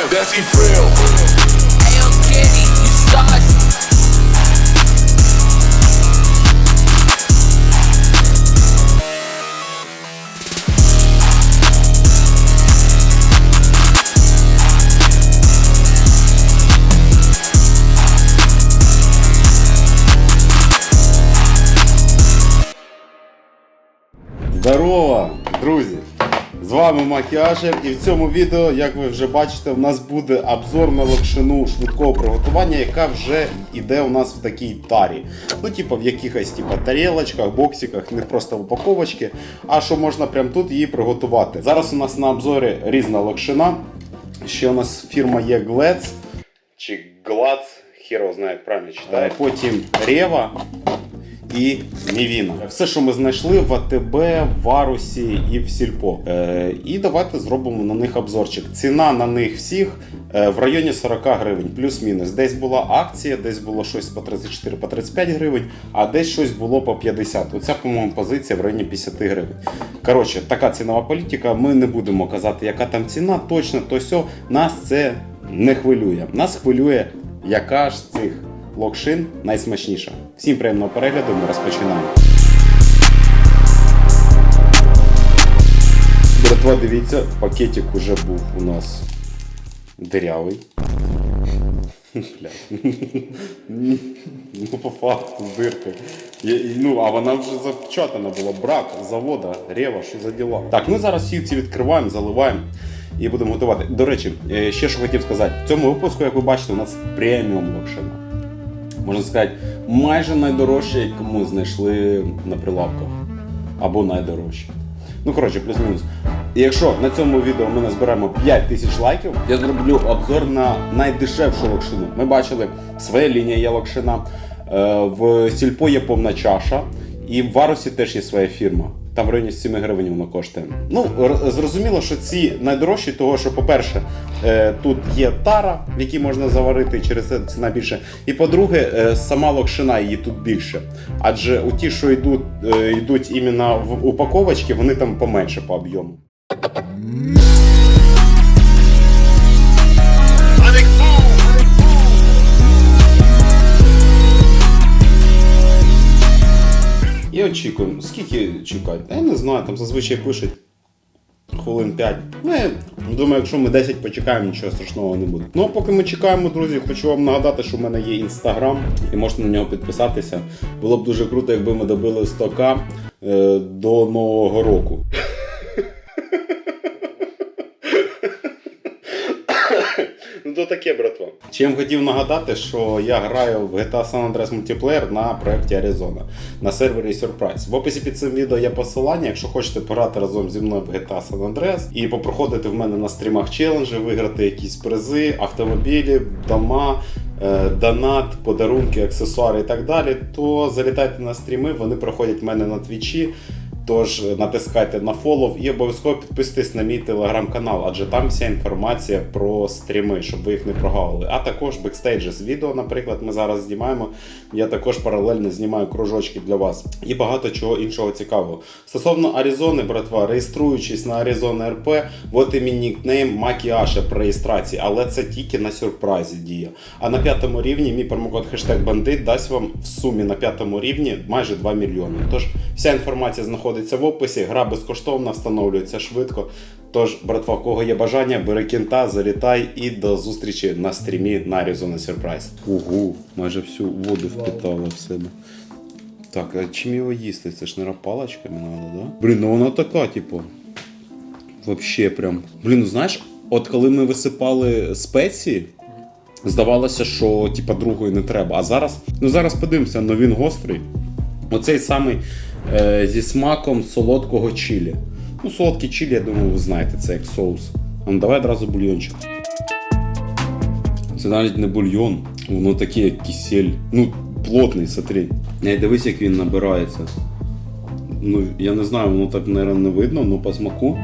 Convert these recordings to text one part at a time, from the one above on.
Damn, that's frill. Ayo, Kenny, you start. Здорово, друзі! З вами Макіашер і в цьому відео, як ви вже бачите, в нас буде обзор на локшину швидкого приготування, яка вже йде у нас в такій тарі. Ну, типу, в якихось типу, тарілочках, боксиках, не просто в упаковочці, а що можна прямо тут її приготувати. Зараз у нас на обзорі різна локшина. Ще у нас фірма є Glец чи Глац, його знає, як правильно читає. Потім Рева і Мівіна. Все, що ми знайшли в АТБ, Варусі і в Сільпо. Е, і давайте зробимо на них обзорчик. Ціна на них всіх е, в районі 40 гривень, плюс-мінус. Десь була акція, десь було щось по 34 по 35 гривень, а десь щось було по 50. Оця, по-моєму, позиція в районі 50 гривень. Коротше, така цінова політика. Ми не будемо казати, яка там ціна, точно то сьо. Нас це не хвилює. Нас хвилює, яка ж цих локшин найсмачніша. Всім приємного перегляду, ми розпочинаємо. Братва, дивіться, пакетик уже був у нас дирявий. Ну, по факту, і- Ну, а вона вже запечатана була. Брак завода, рева, що за діла. Так, ми зараз всі ці відкриваємо, заливаємо і будемо готувати. До речі, е, ще що хотів сказати. В цьому випуску, як ви бачите, у нас преміум локшина можна сказати, майже найдорожче, яку ми знайшли на прилавках. Або найдорожче. Ну, коротше, плюс-мінус. І якщо на цьому відео ми назберемо 5 тисяч лайків, я зроблю обзор на найдешевшу локшину. Ми бачили, своя лінія є локшина, е, в Сільпо є повна чаша, і в Варусі теж є своя фірма. Там в районі 7 гривень воно коштує. Ну, зрозуміло, що ці найдорожчі, того що, по-перше, е, тут є тара, в якій можна заварити, і через це ціна більше. І по-друге, е, сама локшина її тут більше. Адже у ті, що йдуть, е, йдуть іменно в упаковочки, вони там поменше по об'єму. І очікуємо. Скільки чекати? Я не знаю, там зазвичай пишуть хвилин 5. Ну, я думаю, якщо ми 10 почекаємо, нічого страшного не буде. Ну а поки ми чекаємо, друзі, хочу вам нагадати, що в мене є інстаграм, і можете на нього підписатися. Було б дуже круто, якби ми добили 100к е, до Нового року. Ну то таке, братва. Чим хотів нагадати, що я граю в GTA San Andreas Multiplayer на проєкті Arizona на сервері Surprise. В описі під цим відео є посилання, якщо хочете пограти разом зі мною в GTA San Andreas і попроходити в мене на стрімах челенджі, виграти якісь призи, автомобілі, дома. е, Донат, подарунки, аксесуари і так далі, то залітайте на стріми, вони проходять в мене на твічі. Тож е, натискайте на фолов і обов'язково підписуйтесь на мій телеграм-канал, адже там вся інформація про стріми, щоб ви їх не прогавили. А також бекстейджі з відео, наприклад, ми зараз знімаємо. Я також паралельно знімаю кружочки для вас і багато чого іншого цікавого. Стосовно Аризони, братва, реєструючись на Arizona РП, от і мій нікнейм Макіаше при реєстрації, але це тільки на сюрпризі діє. А на п'ятому рівні мій промокод хештег бандит дасть вам в сумі на п'ятому рівні майже 2 мільйони. Тож вся інформація знаходиться в описі, гра безкоштовна, встановлюється швидко. Тож, братва, у кого є бажання, бери кінта, залітай і до зустрічі на стрімі на Arizona Surprise. Угу, майже всю воду впитала в себе. Так, а чим його їсти? Це ж не паличками треба, да? Блін, ну вона така, типу. Вообще прям. Блін, ну знаєш, от коли ми висипали спеції, здавалося, що типа другої не треба. А зараз, ну зараз подивимося, ну він гострий. Оцей самий зі смаком солодкого чилі. Ну, солодкий чилі, я думаю, ви знаєте, це як соус. Ну давай одразу бульйончик. Це навіть не бульйон, воно таке, як кисель. Ну, плотний, смотри. Не, дивись, як він набирається. Ну, я не знаю, воно так, мабуть, не видно, але по смаку.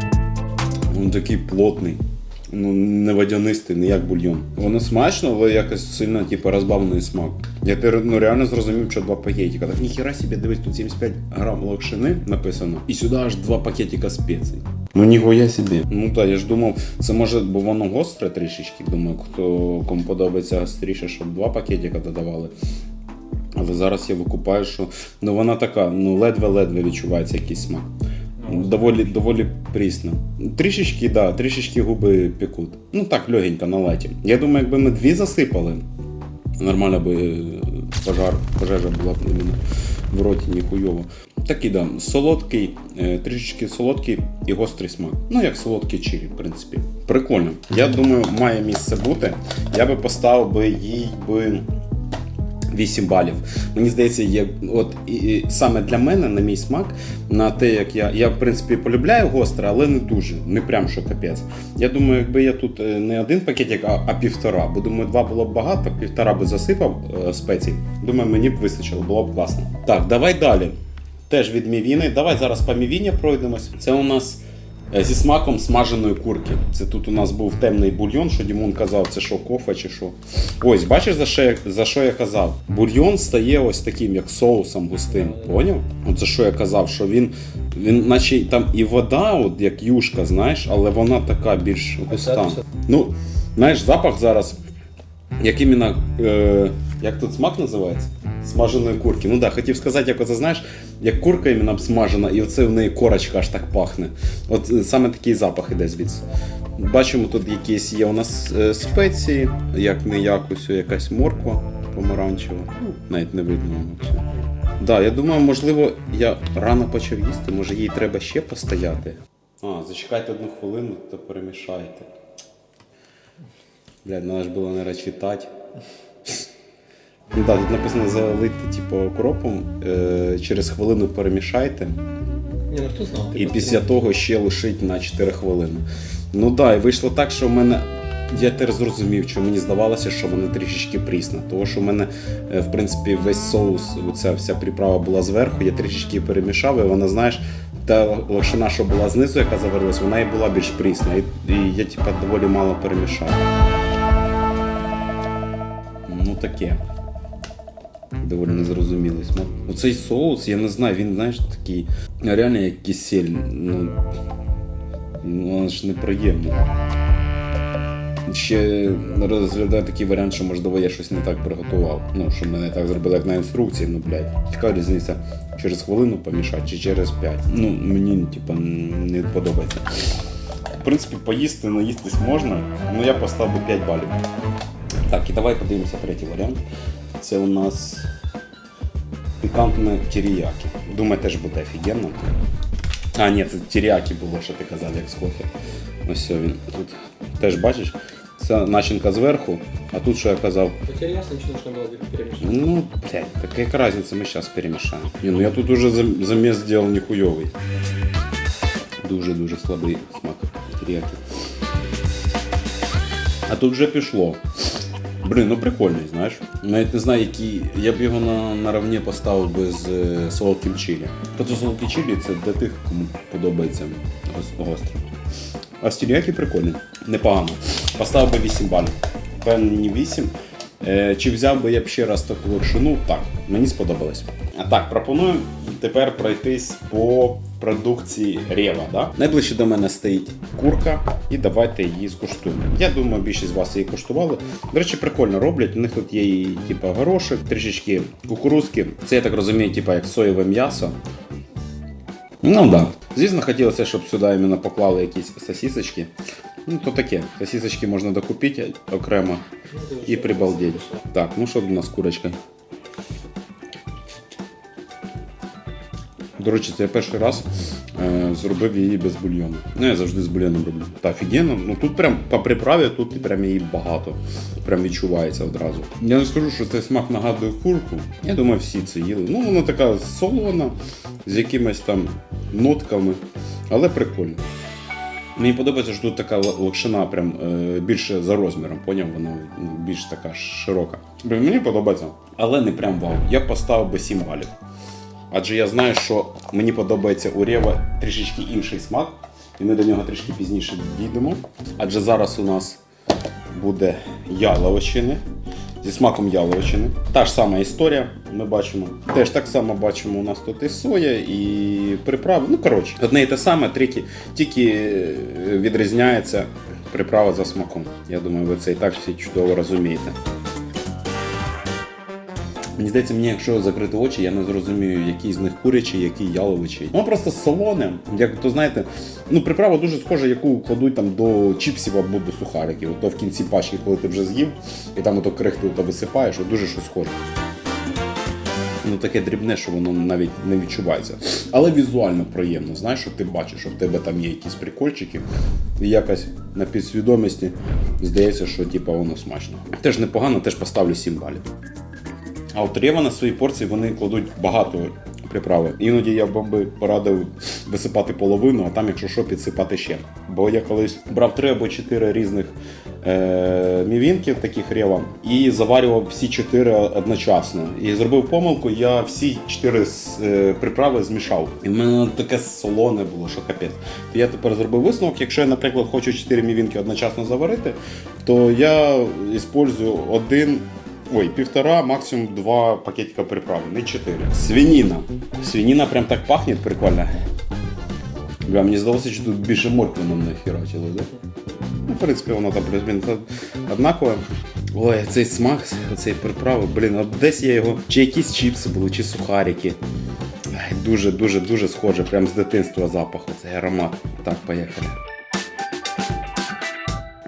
Він такий плотний. Ну, не водянистий, не як бульйон. Воно смачно, але якось сильно, типу, розбавлений смак. Я тепер ну, реально зрозумів, що два пакетика. Так ніхіра собі, дивись, тут 75 грам локшини написано. І сюди аж два пакетика спецій. Ну ніхуя собі. Ну так, я ж думав, це може, бо воно гостре трішечки. Думаю, хто кому подобається гостріше, щоб два пакетика додавали. Але зараз я викупаю, що ну вона така, ну ледве-ледве відчувається якийсь смак. Доволі, доволі прісно. Трішечки, да, трішечки губи пекуть. Ну так, легенько на леті. Я думаю, якби ми дві засипали, нормально би е, пожар, пожежа була б іменно в роті ніхуйово. Такий, да, солодкий, е, трішечки солодкий і гострий смак. Ну, як солодкий чилі, в принципі. Прикольно. Я думаю, має місце бути. Я би поставив би їй би 8 балів. Мені здається, є от і, і саме для мене, на мій смак, на те, як я. Я в принципі полюбляю гостре, але не дуже. Не прям що капець. Я думаю, якби я тут е, не один пакетик, а, а півтора. Бо думаю, два було б багато, півтора би засипав е, спецій. Думаю, мені б вистачило, було б класно. Так, давай далі. Теж від мівіни. Давай зараз по мівіні пройдемось. Це у нас. Е, Зі смаком смаженої курки. Це тут у нас був темний бульйон, що Дімон казав, це що, кофе чи що. Ось, бачиш, за що, я, за що я казав? Бульйон стає ось таким, як соусом густим. Поняв? За що я казав, що він, він наче там і вода, от як юшка, знаєш, але вона така більш густа. Ну, знаєш, запах зараз, як іменно, е, як тут смак називається? Смаженої курки. Ну так, хотів сказати, як оце знаєш, як курка іменно обсмажена, і оце в неї корочка аж так пахне. От е, саме такий запах іде звідси. Бачимо, тут якісь є у нас е, спеції, як не як ось якась морква помаранчева. Ну, навіть не видно. Все. Да, я думаю, можливо, я рано почав їсти, може їй треба ще постояти. А, зачекайте одну хвилину та перемішайте. Блядь, треба ж було не читати. Ну так, тут написано залити типу окропом, е, через хвилину перемішайте. Ні, ну хто знав? І після того ще лишить на 4 хвилини. Ну да, і вийшло так, що в мене. Я тепер зрозумів, що мені здавалося, що вона трішечки прісна. Тому що в мене, е, в принципі, весь соус, ця вся приправа була зверху, я трішечки перемішав, і вона, знаєш, та лошина, що була знизу, яка заварилась, вона і була більш прісна. І, і я типа доволі мало перемішав. Ну таке. Доволі незрозумілий смак. Оцей соус, я не знаю, він, знаєш, такий реально як кисель. Ну, ну ж неприємно. Ще розглядаю такий варіант, що можливо я щось не так приготував. Ну, що мене так зробили, як на інструкції, ну блядь. Яка різниця через хвилину помішати чи через 5. Ну, мені, типа, не подобається. В принципі, поїсти, наїстись можна, ну я поставив би 5 балів. Так, і давай подивимося третій варіант. Це у нас пікантне тіріякі. Думаю, теж буде офігенно. А, ні, це тіріякі було, що ти казав, як з кофе. Ось все він. Тут теж бачиш, це начинка зверху, а тут що я казав. Хотя ясно, ничего нужно было перемешать. Ну, блядь, так яка разница, мы сейчас перемешаем. Не, ну я тут уже зам- замес сделал нихуйовый. Дуже-дуже слабий смак теріяки. А тут вже пішло. Блін, ну прикольний, знаєш. Навіть не знаю, який. Я б його на, наравні поставив би з е, солодким чилі. Тобто солодкий чилі це для тих, кому подобається гос- гостро. А з теріяки прикольний. Непогано. Поставив би 8 балів. Певні 8. Е, чи взяв би я б ще раз таку локшину? Так, мені сподобалось. А так, пропоную тепер пройтись по продукції Рева. Да? Найближче до мене стоїть курка, і давайте її скуштуємо. Я думаю, більшість з вас її куштували. До речі, прикольно роблять. У них тут є і типа горошок, трішечки кукурузки. Це я так розумію, типа як соєве м'ясо. Ну так. Да. Звісно, хотілося, щоб сюди іменно поклали якісь сосісочки. Ну, то таке. Сосісочки можна докупити окремо і прибалдеть. Так, ну що у нас з До речі, це я перший раз е, зробив її без бульйону. Ну, я завжди з бульйоном роблю. Та офігенно. Ну тут прям по приправі, тут прям її багато. Прям відчувається одразу. Я не скажу, що цей смак нагадує курку. Я думаю, всі це їли. Ну, вона така солона, з якимись там нотками, але прикольно. Мені подобається, що тут така локшина прям е, більше за розміром, поняв? Вона ну, більш така широка. Мені подобається, але не прям вау. Я поставив би 7 балів. Адже я знаю, що мені подобається у Рева трішечки інший смак, і ми до нього трішки пізніше дійдемо. Адже зараз у нас буде яловичини зі смаком яловичини. Та ж сама історія, ми бачимо. Теж так само бачимо, у нас тут і соя, і приправи. Ну, коротше, одне і те саме, тільки, тільки е, відрізняється приправа за смаком. Я думаю, ви це і так всі чудово розумієте. Мені здається, мені, якщо закрити очі, я не зрозумію, який з них курячий, який яловичий. Воно просто солоне. Як то знаєте, ну приправа дуже схожа, яку кладуть там до чіпсів або до сухариків. Ото в кінці пачки, коли ти вже з'їв, і там ото крихту то висипаєш, от дуже щось схоже. Ну таке дрібне, що воно навіть не відчувається. Але візуально приємно. Знаєш, що ти бачиш, що в тебе там є якісь прикольчики, і якось на підсвідомості здається, що типа воно смачно. Теж непогано, теж поставлю 7 балів. А от Рева на свої порції вони кладуть багато приправи. Іноді я б би порадив висипати половину, а там, якщо що, підсипати ще. Бо я колись брав три або чотири різних е- мівінків, таких рева, і заварював всі чотири одночасно. І зробив помилку, я всі чотири е, приправи змішав. І в мене таке солоне було, що капець. То я тепер зробив висновок, якщо я, наприклад, хочу чотири мівінки одночасно заварити, то я використовую один Ой, півтора, максимум два пакетика приправи, не чотири. Свініна. Свініна прям так пахне прикольно. Бля, мені здалося, що тут більше моркви нам нахерачили, да? Ну, в принципі, воно там плюс-мінус однакове. Ой, цей смак, цей приправи, блін, от десь я його. Чи якісь чіпси були, чи сухарики. Дуже, дуже, схоже, прям з дитинства запах, цей аромат. Так, поїхали.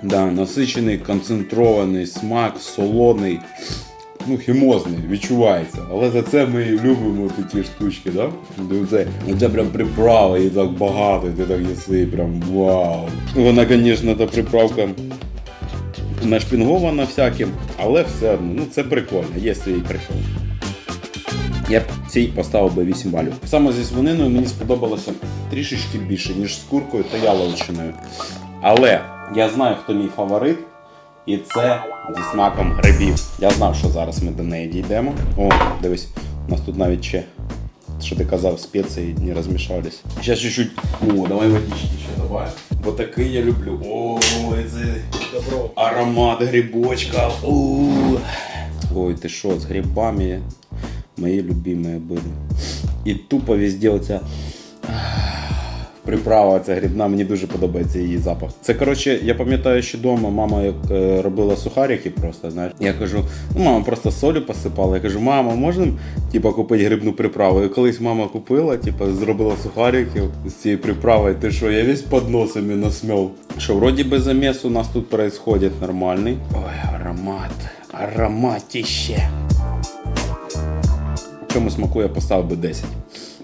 Да, насичений, концентрований смак, солоний, ну, хімозний, відчувається. Але за це ми любимо ті штучки, да? Ну, Це, це прям приправа, і так багато, і ти так їси, прям вау. Вона, звісно, та приправка нашпінгована всяким, але все одно, ну це прикольно, є свій прикол. Я б цій поставив би 8 балів. Саме зі свининою мені сподобалося трішечки більше, ніж з куркою та яловичиною. Але я знаю, хто мій фаворит, і це зі смаком грибів. Я знав, що зараз ми до неї дійдемо. О, дивись, у нас тут навіть ще, що ти казав, спеції не розмішались. Зараз чуть-чуть. О, давай водички ще давай. Бо такий я люблю. О, це Добро. аромат грибочка. Ой, ти що, з грибами мої любимі були. І тупо везде оця приправа ця грибна, мені дуже подобається її запах. Це коротше, я пам'ятаю, що вдома мама як е, робила сухарики просто, знаєш. Я кажу, ну мама просто солю посипала. Я кажу, мама, можна типу, купити грибну приправу? І колись мама купила, типу, зробила сухариків з цією приправою. Ти що, я весь поднос іменно насмел. Що вроді би заміс у нас тут происходит нормальний. Ой, аромат, ароматіще. Чому смаку я поставив би 10.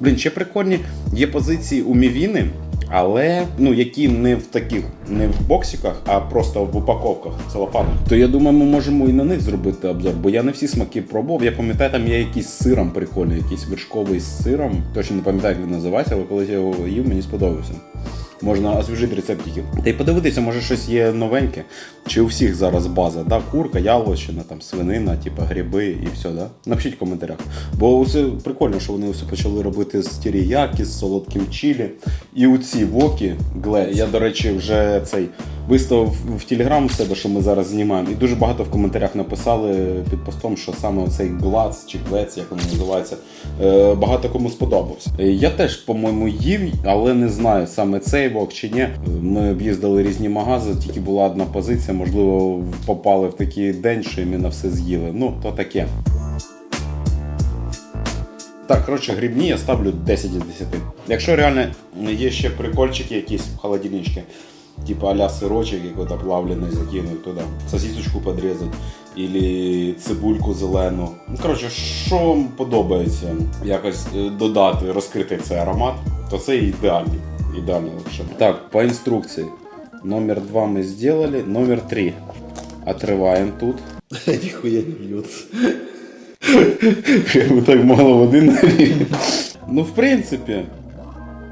Блін, ще прикольні є позиції у мівіни, але ну які не в таких, не в боксиках, а просто в упаковках целофану. То я думаю, ми можемо і на них зробити обзор, бо я не всі смаки пробував. Я пам'ятаю, там є якийсь сиром прикольний, якийсь вершковий з сиром. Точно не пам'ятаю, як він називається, але коли я його їв, мені сподобався. Можна освіжити рецептики. Та й подивитися, може щось є новеньке. Чи у всіх зараз база, да? курка, яловичина, там, свинина, типу, гриби і все, да? Напишіть в коментарях. Бо усе прикольно, що вони все почали робити з тіріякі, з солодким чилі. І у ці воки, гле, я, до речі, вже цей виставив в телеграм себе, що ми зараз знімаємо. І дуже багато в коментарях написали під постом, що саме оцей глац чи глец, як він називається, е, багато кому сподобався. Е, Я теж, по-моєму, їв, але не знаю саме цей вок чи ні. Ми об'їздили різні магази, тільки була одна позиція, можливо, попали в такий день, що іменно все з'їли. Ну, то таке. Так, коротше, грибні я ставлю 10 із 10. Якщо реально є ще прикольчики якісь в холодильничці, типа а-ля сирочок, який плавлений закинуть туди, сосисочку подрізати, або цибульку зелену. Ну, коротше, що вам подобається якось е, додати, розкрити цей аромат, то це ідеальний. Ідеально лише. Так, по інструкції. Номер 2 ми зробили, номер 3 отрываем тут. Нихуя не бьется. Мы так мало воды налили. Ну, в принципе,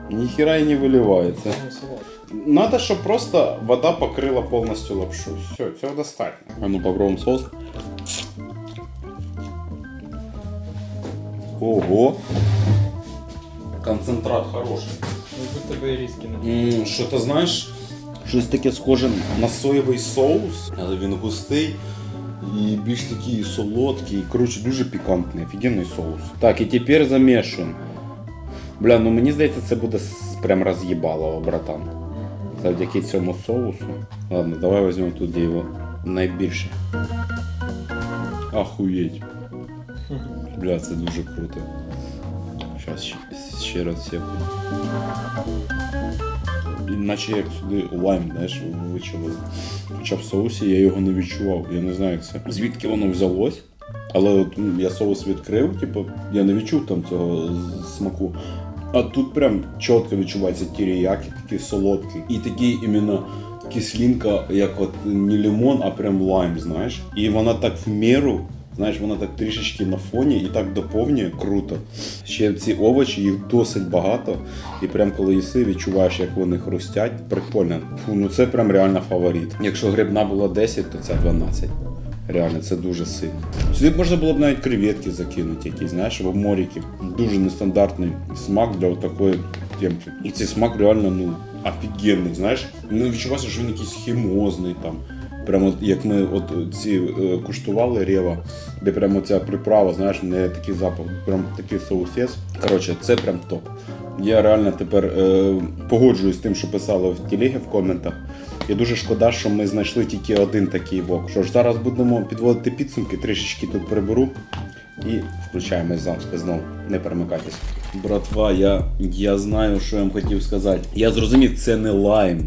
ни хера и не выливается. Надо, чтобы просто вода покрыла полностью лапшу. Все, этого достаточно. А ну попробуем соус. Ого! Концентрат хороший. Ну. Що ти знаєш? Щось таке схоже на соєвий соус, але він густий. І більш такий солодкий, коротше, дуже пікантний, офігенний соус. Так, і тепер замішуємо. Бля, ну мені здається, це буде прям роз'їбалово, братан. Завдяки цьому соусу. Ладно, давай візьмемо тут де його найбільше. Ахуєть. Бля, це дуже круто. Зараз ще, раз сяку. Наче як сюди лайм, знаєш, вичавили. Хоча в соусі я його не відчував. Я не знаю, як це. Звідки воно взялось. Але от я соус відкрив, типу, я не відчув там цього смаку. А тут прям чітко відчувається тіріякі, такий солодкий. І такий іменно кислинка, як от не лимон, а прям лайм, знаєш. І вона так в міру, знаєш, вона так трішечки на фоні і так доповнює круто. Ще ці овочі, їх досить багато. І прям коли їси, відчуваєш, як вони хрустять. Прикольно. Фу, ну це прям реально фаворит. Якщо грибна була 10, то це 12. Реально, це дуже сильно. Сюди можна було б навіть креветки закинути, якісь, знаєш, в моріки. Дуже нестандартний смак для такої темки. І цей смак реально, ну, офігенний, знаєш. Не відчувається, що він якийсь хімозний там. Прямо як ми от ці е, куштували рева, де прямо ця приправа, знаєш, не такий запах, прям такий соусець. Коротше, це прям топ. Я реально тепер е, погоджуюсь з тим, що писали в телегі в коментах. І дуже шкода, що ми знайшли тільки один такий вок. Що ж, зараз будемо підводити підсумки, трішечки тут приберу і включаємось знову. Не перемикайтесь. Братва, я, я знаю, що я вам хотів сказати. Я зрозумів, це не лайм.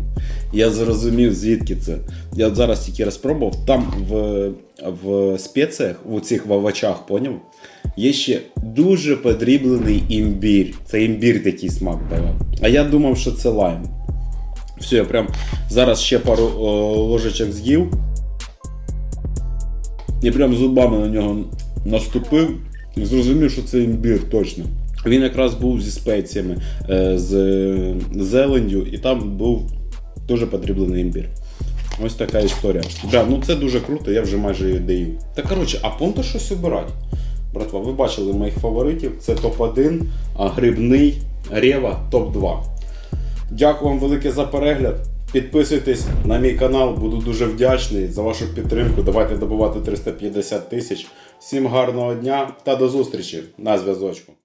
Я зрозумів, звідки це. Я зараз тільки розпробував. Там в, в спеціях, в цих овочах, поняв? Є ще дуже подріблений імбір. Це імбір такий смак дає. А я думав, що це лайм. Все, я прям зараз ще пару о, ложечок з'їв. І прям зубами на нього наступив і зрозумів, що це імбір точно. Він якраз був зі спеціями, е, з зеленню, і там був дуже подріблений імбір. Ось така історія. Да, ну це дуже круто, я вже майже її доїв. Та коротше, а помните щось обирати? Братва, ви бачили моїх фаворитів. Це топ-1, а грибний Рева топ-2. Дякую вам велике за перегляд. Підписуйтесь на мій канал, буду дуже вдячний за вашу підтримку. Давайте добувати 350 тисяч. Всім гарного дня та до зустрічі на зв'язочку.